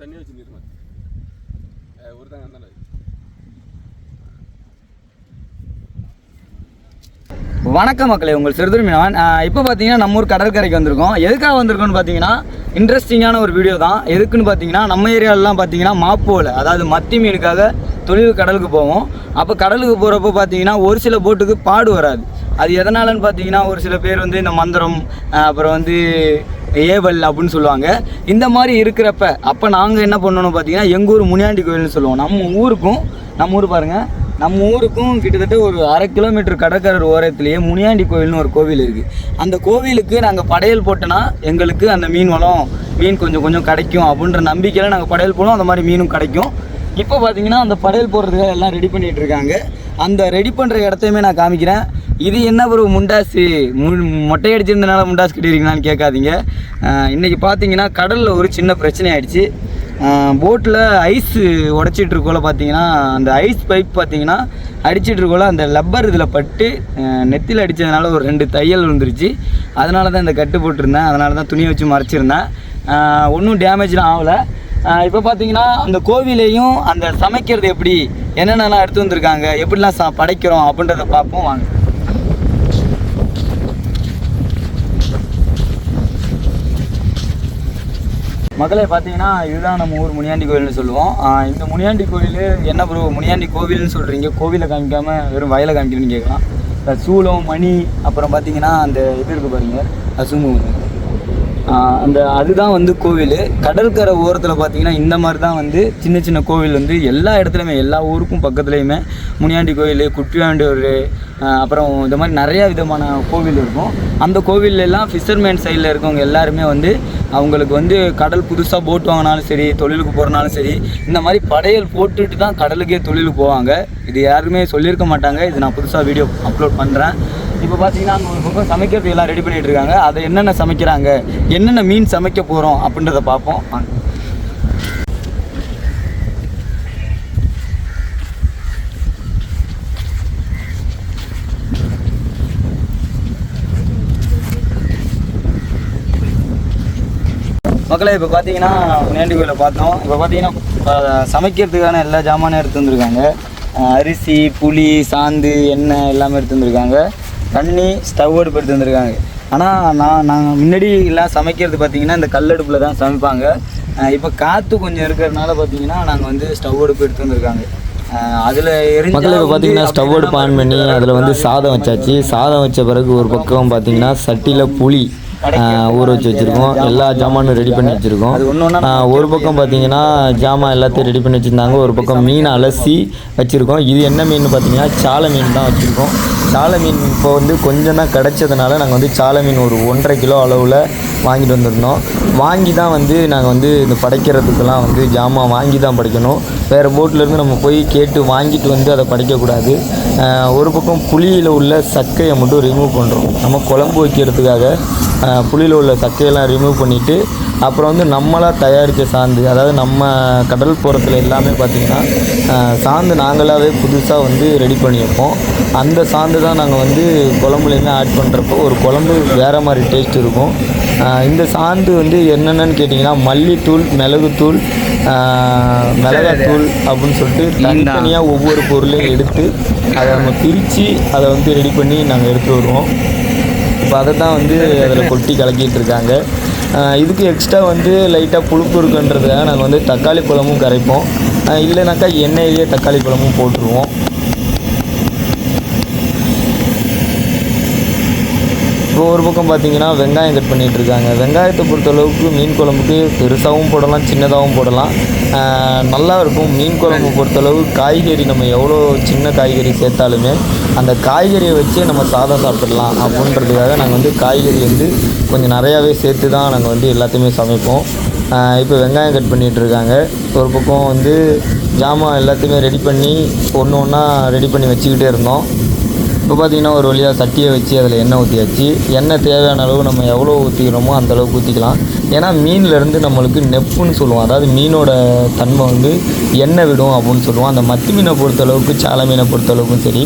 தண்ணியை வச்சு நிறுமா ஒருத்தங்க இருந்தாலும் வணக்கம் மக்களே உங்கள் சிறுதுரை மீனவன். இப்போ பார்த்தீங்கன்னா நம்ம ஊர் கடற்கரைக்கு வந்திருக்கோம். எதுக்காக வந்திருக்கோம்னு பார்த்தீங்கன்னா இன்ட்ரெஸ்டிங்கான ஒரு வீடியோ தான். எதுக்குன்னு பார்த்தீங்கன்னா நம்ம ஏரியாலலாம் பார்த்தீங்கன்னா மாப்போவில் அதாவது மத்தி மீனுக்காக தொழில் கடலுக்கு போவோம். அப்போ கடலுக்கு போகிறப்போ பார்த்தீங்கன்னா ஒரு சில போட்டுக்கு பாடு வராது. அது எதனாலன்னு பார்த்தீங்கன்னா ஒரு சில பேர் வந்து இந்த மந்திரம் அப்புறம் வந்து ஏவல் அப்படின்னு சொல்லுவாங்க. இந்த மாதிரி இருக்கிறப்ப அப்போ நாங்கள் என்ன பண்ணணும் பார்த்தீங்கன்னா எங்கள் ஊர் முனியாண்டி கோயில்னு சொல்லுவோம். நம்ம ஊருக்கும் நம்ம ஊர் பாருங்கள் நம்ம ஊருக்கும் கிட்டத்தட்ட ஒரு அரை கிலோமீட்டர் கடற்கரை ஓரத்துலேயே முனியாண்டி கோவில்னு ஒரு கோவில் இருக்குது அந்த கோவிலுக்கு நாங்கள் படையல் போட்டோன்னா எங்களுக்கு அந்த மீன் வளம் மீன் கொஞ்சம் கொஞ்சம் கிடைக்கும் அப்படின்ற நம்பிக்கையில் நாங்கள் படையல் போடுவோம். அந்த மாதிரி மீனும் கிடைக்கும். இப்போ பார்த்தீங்கன்னா அந்த படையல் போடுறதுக்காக எல்லாம் ரெடி பண்ணிகிட்ருக்காங்க இருக்காங்க. அந்த ரெடி பண்ணுற இடத்தையுமே நான் காமிக்கிறேன். இது என்ன ஒரு முண்டாசு? மு மொட்டை அடிச்சிருந்தனால முண்டாசு கட்டியிருக்கீங்களான்னு கேட்காதீங்க. இன்றைக்கி இன்னைக்கு பார்த்தீங்கன்னா கடலில் ஒரு சின்ன பிரச்சனை ஆயிடுச்சு. போட்டில் ஐஸ் உடச்சிட்டு இருக்கோல பார்த்தீங்கன்னா அந்த ஐஸ் பைப் பார்த்தீங்கன்னா அடிச்சிட்டு இருக்கோல அந்த லப்பர் இதில் பட்டு நெத்தியில் அடித்ததுனால ஒரு ரெண்டு தையல் விழுந்துருச்சு. அதனால தான் இந்த கட்டு போட்டிருந்தேன். அதனால தான் துணியை வச்சு மறைச்சிருந்தேன். ஒன்றும் டேமேஜ்லாம் ஆகலை. இப்போ பார்த்தீங்கன்னா அந்த கோவிலையும் அந்த சமைக்கிறது எப்படி என்னென்னலாம் எடுத்து வந்திருக்காங்க எப்படிலாம் சா படைக்கிறோம் அப்படின்றத பார்ப்போம் வாங்க. மக்களே பார்த்தீங்கன்னா இதுதான் நம்ம ஊர் முனியாண்டி கோயில்னு சொல்லுவோம். இந்த முனியாண்டி கோயில் என்ன ப்ரோ முனியாண்டி கோவில்னு சொல்கிறீங்க கோவிலை காமிக்காமல் வெறும் வயலை காமிக்கணும்னு கேட்கலாம். சூளம் மணி அப்புறம் பார்த்தீங்கன்னா அந்த இது இருக்குது பாருங்கள் அசுமு. அந்த அதுதான் வந்து கோவில். கடற்கரை ஓரத்தில் பார்த்தீங்கன்னா இந்த மாதிரி தான் வந்து சின்ன சின்ன கோவில் வந்து எல்லா இடத்துலையுமே எல்லா ஊருக்கும் பக்கத்துலேயுமே. முனியாண்டி கோயில் குட்டியாண்டியூர் அப்புறம் இந்த மாதிரி நிறையா விதமான கோவில் இருக்கும். அந்த கோவில்ல ஃபிஷர்மேன் சைடில் இருக்கவங்க எல்லாருமே வந்து அவங்களுக்கு வந்து கடல் புதுசாக போட் வாங்கினாலும் சரி தொழிலுக்கு போகிறனாலும் சரி இந்த மாதிரி படையல் போட்டுட்டு தான் கடலுக்கே தொழிலுக்கு போவாங்க. இது யாருமே சொல்லியிருக்க மாட்டாங்க. இது நான் புதுசாக வீடியோ அப்லோட் பண்ணுறேன் இப்போ பார்த்தீங்கன்னா அங்கே ஒரு பக்கம் சமைக்கிறது எல்லாம் ரெடி பண்ணிட்டு இருக்காங்க அதை என்னென்ன சமைக்கிறாங்க? என்னென்ன மீன் சமைக்க போகிறோம் அப்படின்றத பார்ப்போம். மக்களை இப்போ பார்த்தீங்கன்னா நேண்டி கோயிலில் பார்த்தோம். இப்போ பார்த்தீங்கன்னா சமைக்கிறதுக்கான எல்லா ஜாமானும் எடுத்து வந்திருக்காங்க. அரிசி புளி சாந்து எண்ணெய் எல்லாமே எடுத்து வந்திருக்காங்க. தண்ணி ஸ்டவ் அடுப்பு எடுத்து வந்திருக்காங்க. ஆனால் நான் நாங்கள் முன்னாடி எல்லாம் சமைக்கிறது பார்த்தீங்கன்னா இந்த கல்லடுப்பில் தான் சமைப்பாங்க. இப்போ காற்று கொஞ்சம் இருக்கிறதுனால பார்த்தீங்கன்னா நாங்கள் வந்து ஸ்டவ் அடுப்பு எடுத்து வந்திருக்காங்க. அதில் மக்கள் இப்போ பார்த்தீங்கன்னா ஸ்டவ் அடுப்பு ஆன் பண்ணி அதில் வந்து சாதம் வச்சாச்சு. சாதம் வச்ச பிறகு ஒரு பக்கம் பார்த்தீங்கன்னா சட்டியில் புளி ஊற வச்சு வச்சுருக்கோம். எல்லா ஜாமானும் ரெடி பண்ணி வச்சுருக்கோம். ஒரு பக்கம் பார்த்தீங்கன்னா ஜாமான் எல்லாத்தையும் ரெடி பண்ணி வச்சுருந்தாங்க. ஒரு பக்கம் மீன் அலசி வச்சுருக்கோம். இது என்ன மீன் பார்த்தீங்கன்னா சாலை மீன் தான் வச்சுருக்கோம். சாலை மீன் இப்போ வந்து கொஞ்சம் தான் கிடச்சதுனால நாங்கள் வந்து சாலை மீன் ஒரு ஒன்றரை கிலோ அளவில் வாங்கிட்டு வந்திருந்தோம். வாங்கி தான் வந்து நாங்கள் வந்து இந்த படைக்கிறதுக்கெல்லாம் வந்து ஜாமான் வாங்கி தான் படைக்கணும். வேறு போட்டிலேருந்து நம்ம போய் கேட்டு வாங்கிட்டு வந்து அதை படைக்கக்கூடாது. ஒரு பக்கம் புளியில் உள்ள சக்கையை மட்டும் ரிமூவ் பண்ணுறோம் நம்ம குழம்பு வைக்கிறதுக்காக புளியில் உள்ள சக்கையெல்லாம் ரிமூவ் பண்ணிவிட்டு அப்புறம் வந்து நம்மளாக தயாரித்த சாந்து அதாவது நம்ம கடல் புறத்தில் எல்லாமே பார்த்திங்கன்னா சாந்து நாங்களாகவே புதுசாக வந்து ரெடி பண்ணி வைப்போம் அந்த சாந்து தான் நாங்கள் வந்து குழம்புலேயுமே ஆட் பண்ணுறப்போ ஒரு குழம்பு வேறு மாதிரி டேஸ்ட் இருக்கும். இந்த சாந்து வந்து என்னென்னு கேட்டிங்கன்னா மல்லித்தூள் மிளகுத்தூள் மிளகாத்தூள் அப்படின்னு சொல்லிட்டு தனித்தனியாக ஒவ்வொரு பொருளையும் எடுத்து அதை நம்ம பிரித்து அதை வந்து ரெடி பண்ணி நாங்கள் எடுத்து வருவோம். இப்போ அதை தான் வந்து அதில் கொட்டி கலக்கிட்டு இருக்காங்க. இதுக்கு எக்ஸ்ட்ரா வந்து லைட்டாக புழுப்பு இருக்குன்றதுக்காக நாங்கள் வந்து தக்காளி பழமும் கரைப்போம். இல்லைனாக்கா எண்ணெயிலேயே தக்காளி பழமும் போட்டுருவோம். இப்போ ஒரு பக்கம் பார்த்தீங்கன்னா வெங்காயம் கட் பண்ணிகிட்டு இருக்காங்க வெங்காயத்தை பொறுத்தளவுக்கு மீன் குழம்புக்கு பெருசாகவும் போடலாம் சின்னதாகவும் போடலாம். நல்லா இருக்கும். மீன் குழம்பு பொறுத்தளவு காய்கறி நம்ம எவ்வளோ சின்ன காய்கறி சேர்த்தாலுமே அந்த காய்கறியை வச்சே நம்ம சாதம் சாப்பிடலாம். அப்படின்றதுக்காக நாங்கள் வந்து காய்கறி வந்து கொஞ்சம் நிறையாவே சேர்த்து தான் நாங்கள் வந்து எல்லாத்தையுமே சமைப்போம். இப்போ வெங்காயம் கட் பண்ணிகிட்டு இருக்காங்க ஒரு பக்கம் வந்து ஜாமான் எல்லாத்தையுமே ரெடி பண்ணி ஒன்று ஒன்றா ரெடி பண்ணி வச்சுக்கிட்டே இருந்தோம். இப்போ பார்த்திங்கன்னா ஒரு வழியாக சட்டியை வச்சு அதில் எண்ணெய் ஊற்றியாச்சு எண்ணெய் தேவையான அளவு நம்ம எவ்வளோ ஊற்றிக்கிறோமோ அந்தளவுக்கு ஊற்றிக்கலாம் ஏன்னா மீன்லேருந்து நம்மளுக்கு நெப்புன்னு சொல்லுவோம். அதாவது மீனோட தன்மை வந்து எண்ணெய் விடும் அப்படின்னு சொல்லுவோம். அந்த மத்தி மீனை பொறுத்தளவுக்கு சாலை மீனை பொறுத்தளவுக்கும் சரி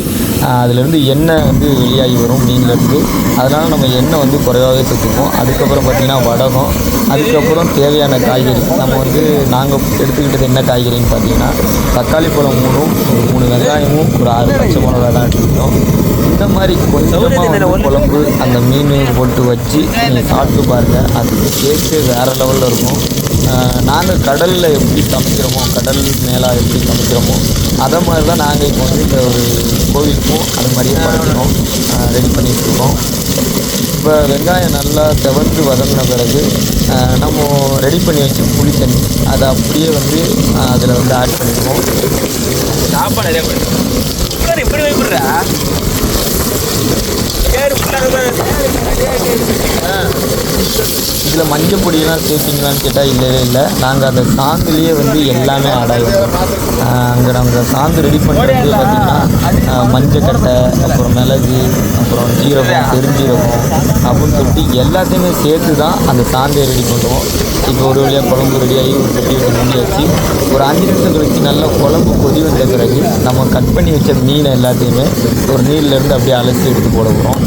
அதுலேருந்து எண்ணெய் வந்து வெளியாகி வரும் மீன்லேருந்து. அதனால் நம்ம எண்ணெய் வந்து குறைவாகவே சேர்த்துப்போம் அதுக்கப்புறம் பார்த்திங்கன்னா வடகம் அதுக்கப்புறம் தேவையான காய்கறி. நம்ம வந்து நாங்கள் எடுத்துக்கிட்டது என்ன காய்கறின்னு பார்த்தீங்கன்னா தக்காளி பழம் மூணும் ஒரு மூணு வெங்காயமும் ஒரு ஆறு பச்சை மிளகா தான் எடுத்துக்கிட்டோம். இந்த மாதிரி கொஞ்சமாக வந்து குழம்பு அந்த மீன் போட்டு வச்சு நீங்கள் சாப்பிட்டு பாருங்கள் அது டேஸ்ட்டு வேறு லெவலில் இருக்கும். நாங்கள் கடலில் எப்படி சமைக்கிறோமோ கடல் மேலே எப்படி சமைக்கிறோமோ அதை மாதிரி தான் நாங்கள் இப்போ வந்து இந்த ஒரு கோவிலுக்கும் அது மாதிரியே படைக்கிறோம் ரெடி பண்ணிகிட்ருக்கோம் இப்போ வெங்காயம் நல்லா செவந்து வதங்கின பிறகு நம்ம ரெடி பண்ணி வச்சு புளி தண்ணி அதை அப்படியே வந்து அதில் வந்து ஆட் பண்ணிடுவோம். சாப்பாடு நிறையா பண்ணிடுவோம் இப்படி வைப்பிடுறா இதில் மஞ்சள் பொடியெல்லாம் சேர்த்திங்களான்னு கேட்டால் இல்லவே இல்லை. நாங்கள் அந்த சாந்துலேயே வந்து எல்லாமே ஆட் ஆகிடும் அங்கே நாங்கள் சாந்து ரெடி பண்ணுறது பார்த்திங்கன்னா மஞ்சக்கட்டை அப்புறம் மிளகு அப்புறம் ஜீரகம் பெருஞ்சீரகம் அப்படின்னு சொல்லிட்டு எல்லாத்தையுமே சேர்த்து தான் அந்த சாந்தை ரெடி பண்ணுவோம். இப்போ ஒரு வழியாக குழம்பு ரெடியாகி ஒரு பெட்டி வச்சு மூடியாச்சு ஒரு அஞ்சு நிமிஷம் கழிச்சு நல்லா குழம்பு கொதி வந்த பிறகு நம்ம கட் பண்ணி வச்ச மீனை எல்லாத்தையுமே ஒரு நீர்லேருந்து அப்படியே அலசி எடுத்து போட போகிறோம்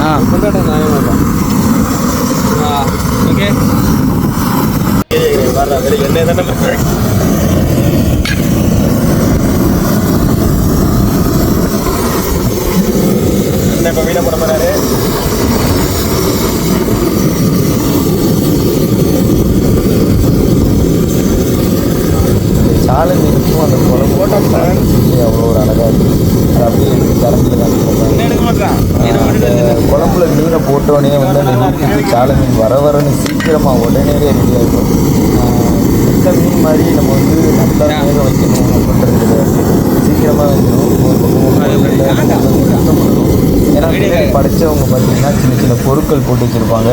ஆ கொண்டாட்ட நியாயமாக தான் ஓகே. எண்ணெய் தானே என்ன இப்போ மீனை போட போறாரு சாலை மீனுக்கும் அந்த குழம்பு போட்டால் அவ்வளோ ஒரு அழகாக இருக்குது அது அப்படியே எனக்கு கரண்டில் தான் என்ன எடுக்க மாட்டான் அந்த குழம்புல மீனை போட்டோடனே வந்து அந்த மீனுக்கு சாலை மீன் வர வரன்னு சீக்கிரமாக உடனே ரெடி ஆகிடும் இந்த மீன் மாதிரி நம்ம வந்து நல்லா வேக வைக்கணும் அப்படின்றது சீக்கிரமாக வைக்கணும். ஒரு பக்கம் சுத்தம் பண்ணணும். ஏன்னா பின்னாடி படைச்சவங்க பார்த்தீங்கன்னா சின்ன சின்ன பொருட்கள் போட்டு வச்சுருப்பாங்க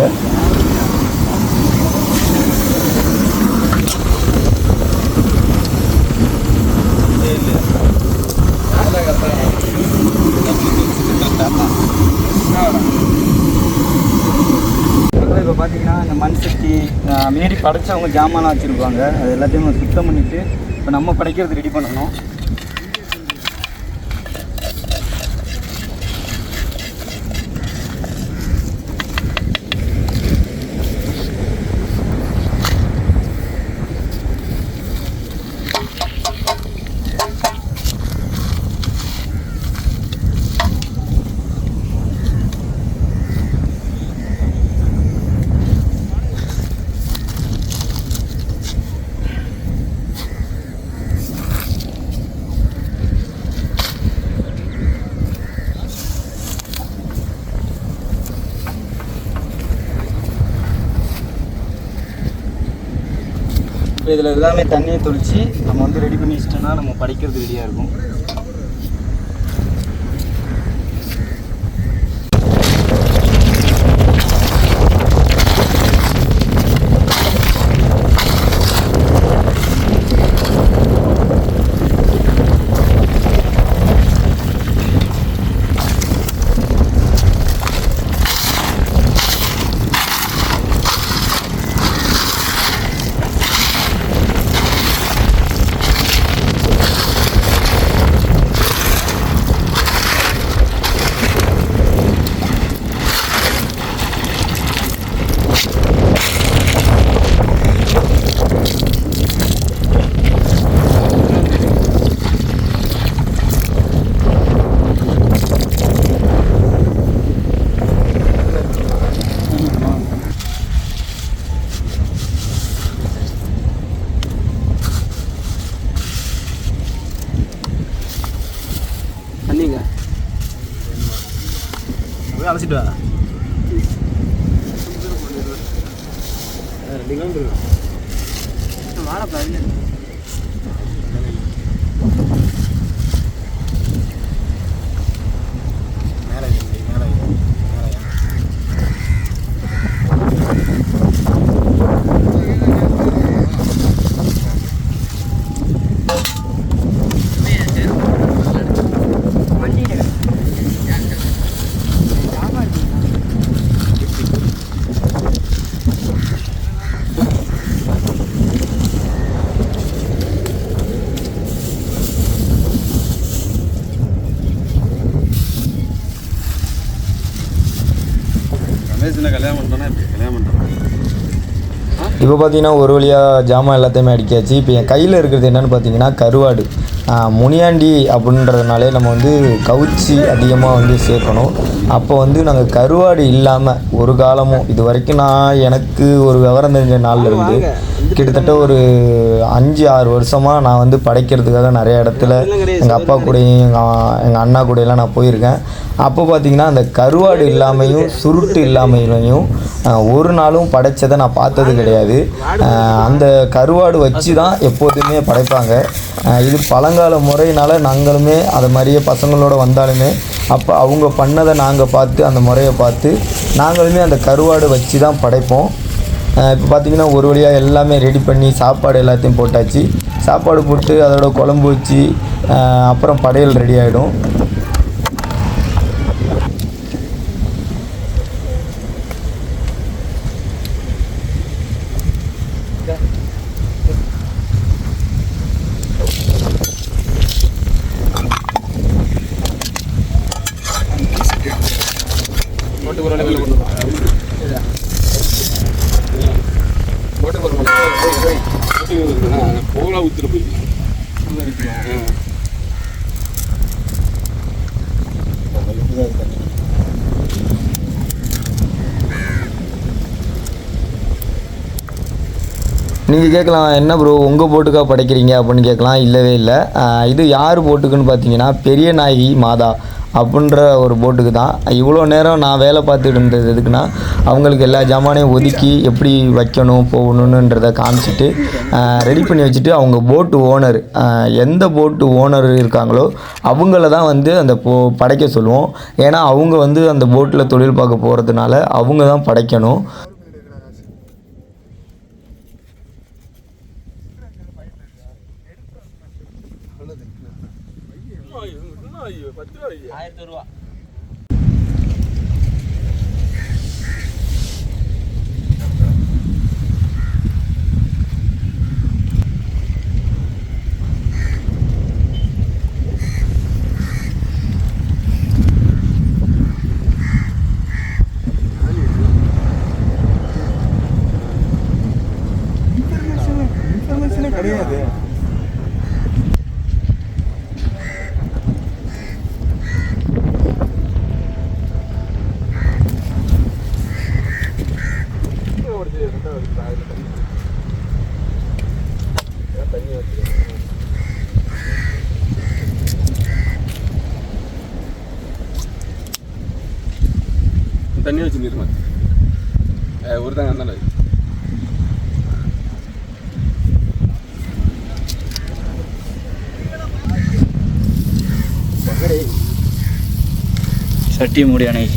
இப்போ பார்த்தீங்கன்னா இந்த மண் சட்டி ஆஹ் முன்னாடி படைச்சவங்க ஜாமான்லாம் வச்சுருப்பாங்க. அது எல்லாத்தையும் சுத்தம் பண்ணிவிட்டு இப்போ நம்ம படைக்கிறது ரெடி பண்ணணும். இப்போ இதில் எல்லாமே தண்ணியை தொளித்து நம்ம வந்து ரெடி பண்ணி வச்சிட்டோன்னா நம்ம படிக்கிறது ரெடியாக இருக்கும். அப்படியே அலசிட்டு வா ரெண்டு கிலோமீட்டர் வாழப்பா மேலே மேலே மேலே ரமேஷ் கல்யாணம் பண்ணிட்டோன்னா இப்படி கல்யாணம் பண்ணிட்டோம் இப்போ பார்த்தீங்கன்னா ஒரு வழியாக ஜாமான் எல்லாத்தையுமே அடிக்காச்சு இப்போ என் கையில் இருக்கிறது என்னென்னு பார்த்தீங்கன்னா கருவாடு. முனியாண்டி அப்படின்றதுனாலே நம்ம வந்து கவுச்சி அதிகமாக வந்து சேர்க்கணும். அப்போ வந்து நாங்கள் கருவாடு இல்லாமல் ஒரு காலமும் இது வரைக்கும் நான் எனக்கு ஒரு விவரம் தெரிஞ்ச நாள்ல இருந்து கிட்டத்தட்ட ஒரு அஞ்சு ஆறு வருஷமாக நான் வந்து படைக்கிறதுக்காக நிறைய இடத்துல எங்கள் அப்பா கூடயும் எங்கள் எங்கள் அண்ணா கூடயெல்லாம் நான் போயிருக்கேன். அப்போ பார்த்தீங்கன்னா அந்த கருவாடு இல்லாமையும் சுருட்டு இல்லாமையும் ஆஹ், ஒரு நாளும் படைச்சதை நான் பார்த்தது கிடையாது. அந்த கருவாடு வச்சு தான் எப்போதுமே படைப்பாங்க. இது பழங்கால முறையினால் நாங்களுமே அதை மாதிரியே பசங்களோட வந்தாலுமே அப்போ அவங்க பண்ணதை நாங்கள் பார்த்து அந்த முறையை பார்த்து நாங்களுமே அந்த கருவாடு வச்சு தான் படைப்போம். இப்போ பார்த்திங்கன்னா ஒரு வழியாக எல்லாமே ரெடி பண்ணி சாப்பாடு எல்லாத்தையும் போட்டாச்சு. சாப்பாடு போட்டு அதோட குழம்பு வச்சு அப்புறம் படையல் ரெடி ஆகிடும் போட்டு ஒரு வேலை கொண்டு வா. போட்டு ஒரு வேலை. போய், போய். போகலாம் போய். நீங்கள் கேட்கலாம் என்ன ப்ரோ உங்கள் போட்டுக்கா படைக்கிறீங்க அப்படின்னு கேட்கலாம் இல்லவே இல்லை இது யார் போட்டுக்குன்னு பார்த்தீங்கன்னா பெரிய நாயகி மாதா அப்படின்ற ஒரு போட்டுக்கு தான். இவ்வளோ நேரம் நான் வேலை பார்த்துட்டு இருந்தது எதுக்குன்னா அவங்களுக்கு எல்லா ஜாமானையும் ஒதுக்கி எப்படி வைக்கணும் போகணுன்றதை காமிச்சிட்டு ரெடி பண்ணி வச்சுட்டு அவங்க போட்டு ஓனர் எந்த போட்டு ஓனர் இருக்காங்களோ அவங்கள தான் வந்து அந்த போ படைக்க சொல்லுவோம். ஏன்னா அவங்க வந்து அந்த போட்டில் தொழில் பார்க்க போகிறதுனால அவங்க தான் படைக்கணும். ടീം കൂടിയാണ് ഈ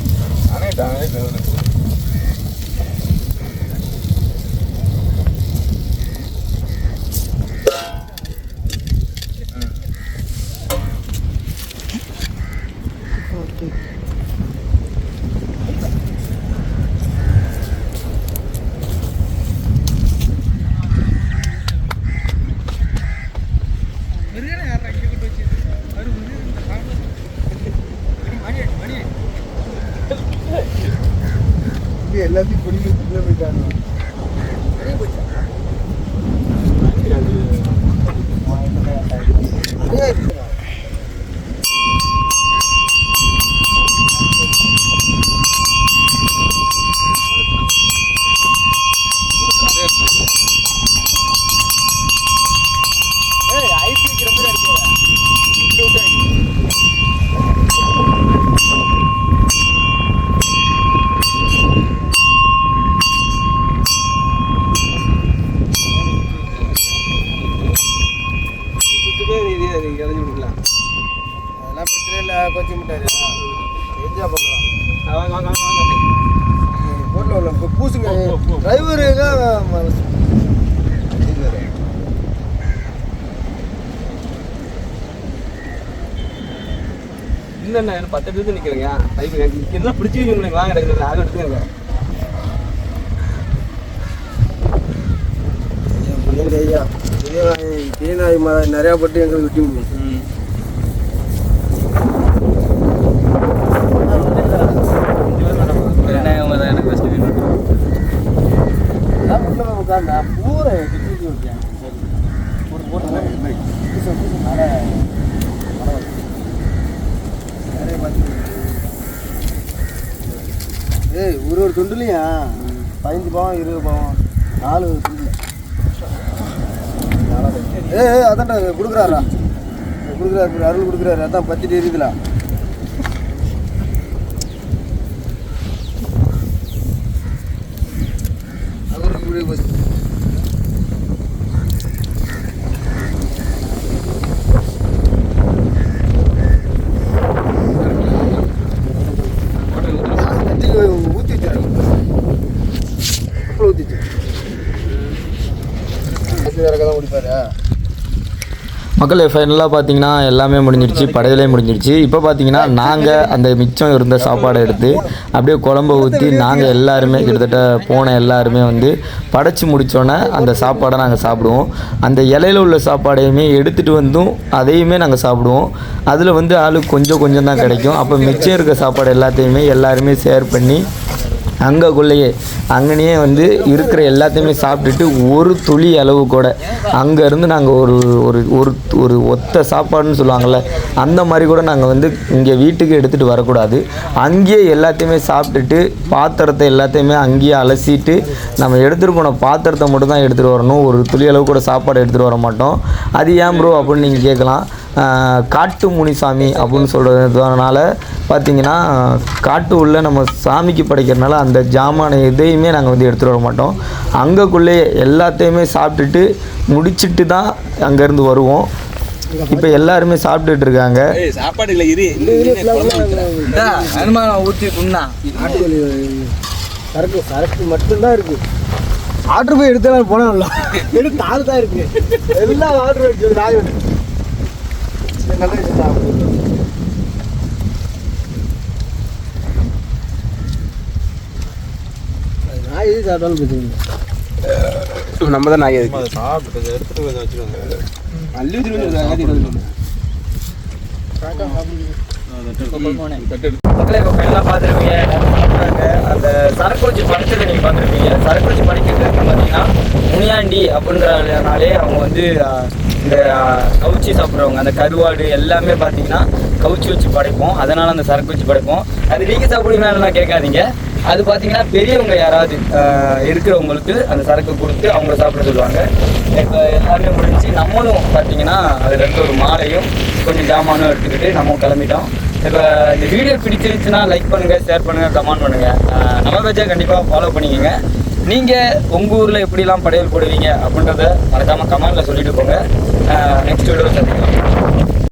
பத்து பேருக்கு நிற்கிறேங்க பைக் எனக்கு நிற்கிறதுலாம் பிடிச்சி வாங்க எனக்கு ஆக எடுத்துக்கங்க ஐயா தேனாய் மரம் நிறையா பட்டு எங்களுக்கு விட்டு விடுவோம் என்ன இவங்க தான் எனக்கு ஃபஸ்ட்டு ஏய் ஒரு பதினஞ்சு பவம் இருபது பவம் நாலு ஏ ஏய் அதான்டா கொடுக்குறாரா? கொடுக்குறாரு அருள் கொடுக்குறாரு. அதான் பத்திட்டு இருக்குதுல அவருக்கு இப்படி போச்சு. கத்திக்கு ஊற்றி வச்சாரு அப்புறம் ஊற்றி வச்சு வேற கதை முடிப்பாரு மக்களே ஃபைனலாக பார்த்தீங்கன்னா எல்லாமே முடிஞ்சிருச்சு படையிலே முடிஞ்சிருச்சு இப்போ பார்த்தீங்கன்னா நாங்கள் அந்த மிச்சம் இருந்த சாப்பாடை எடுத்து அப்படியே குழம்ப ஊற்றி நாங்கள் எல்லாருமே கிட்டத்தட்ட போன எல்லாருமே வந்து படைச்சி முடித்தோன்னே அந்த சாப்பாடை நாங்கள் சாப்பிடுவோம். அந்த இலையில உள்ள சாப்பாடையுமே எடுத்துகிட்டு வந்தும் அதையுமே நாங்கள் சாப்பிடுவோம். அதில் வந்து ஆளுக்கு கொஞ்சம் கொஞ்சம் தான் கிடைக்கும். அப்போ மிச்சம் இருக்க சாப்பாடு எல்லாத்தையுமே எல்லாருமே ஷேர் பண்ணி அங்கக்குள்ளேயே அங்கனையே வந்து இருக்கிற எல்லாத்தையுமே சாப்பிட்டுட்டு ஒரு துளி அளவு கூட. அங்கேருந்து நாங்கள் ஒரு ஒரு ஒரு ஒரு ஒத்த சாப்பாடுன்னு சொல்லுவாங்கள்ல அந்த மாதிரி கூட நாங்கள் வந்து இங்கே வீட்டுக்கு எடுத்துகிட்டு வரக்கூடாது. அங்கேயே எல்லாத்தையுமே சாப்பிட்டுட்டு பாத்திரத்தை எல்லாத்தையுமே அங்கேயே அலசிட்டு நம்ம எடுத்துகிட்டு போன பாத்திரத்தை மட்டும் தான் எடுத்துகிட்டு வரணும். ஒரு துளி அளவு கூட சாப்பாடு எடுத்துகிட்டு வர மாட்டோம். அது ஏன் ப்ரோ அப்படின்னு நீங்கள் கேட்கலாம். காட்டு முனிசாமி அப்படின்னு சொல்கிறதுனால பார்த்தீங்கன்னா காட்டு உள்ள நம்ம சாமிக்கு படைக்கிறனால அந்த ஜாமானை எதையுமே நாங்கள் வந்து எடுத்துகிட்டு வர மாட்டோம். அங்கக்குள்ளே எல்லாத்தையுமே சாப்பிட்டுட்டு முடிச்சிட்டு தான் அங்கேருந்து வருவோம். இப்போ எல்லாருமே சாப்பிட்டுட்டு இருக்காங்க. ஏய் சாப்பாடு இல்லை இரு. அனுமானம் ஊற்றி குண்ணா. நாட்டுக்கோழி சரக்கு சரக்கு மட்டும்தான் இருக்கு. ஆர்டர் போய் எடுத்தாலும் போனால எடுத்து ஆறு தான் இருக்கு. எல்லாம் ஆர்டர் வச்சு நாய் எது சாப்பிட்டாலும் பிரச்சனை நம்ம தான் நாய் இருக்கு அள்ளி வச்சுருவோம் மக்களே இப்போ எல்லாம் பார்த்துருப்பீங்க. சாப்பிட்றாங்க அந்த சரக்கு வச்சு படிச்சதை நீங்கள் பார்த்துருப்பீங்க சரக்கு படிக்கிறது பார்த்தீங்கன்னா முனியாண்டி அப்படின்றனாலே அவங்க வந்து இந்த கவுச்சி சாப்பிட்றவங்க அந்த கருவாடு எல்லாமே பார்த்தீங்கன்னா கவுச்சி வச்சு படைப்போம். அதனால் அந்த சரக்கு வச்சு படைப்போம். அது நீங்கள் சாப்பிடுவீங்களான்னு கேட்காதீங்க. அது பார்த்தீங்கன்னா பெரியவங்க யாராவது இருக்கிறவங்களுக்கு அந்த சரக்கு கொடுத்து அவங்க சாப்பிட சொல்லுவாங்க. இப்போ எல்லாமே முடிஞ்சு நம்மளும் பார்த்தீங்கன்னா அதில் இருந்து ஒரு மாலையும் கொஞ்சம் ஜாமானும் எடுத்துக்கிட்டு நம்ம கிளம்பிட்டோம். இப்போ இந்த வீடியோ பிடிச்சிருந்துச்சுன்னா லைக் பண்ணுங்கள் ஷேர் பண்ணுங்கள் கமெண்ட் பண்ணுங்கள் நம்ம பேச்சை கண்டிப்பாக ஃபாலோ பண்ணிக்கோங்க. நீங்கள் உங்கள் ஊரில் எப்படிலாம் படையல் போடுவீங்க அப்படின்றத மறக்காமல் கமெண்ட்டில் சொல்லிட்டு போங்க. நெக்ஸ்ட் வீடியோ சந்திக்கலாம்.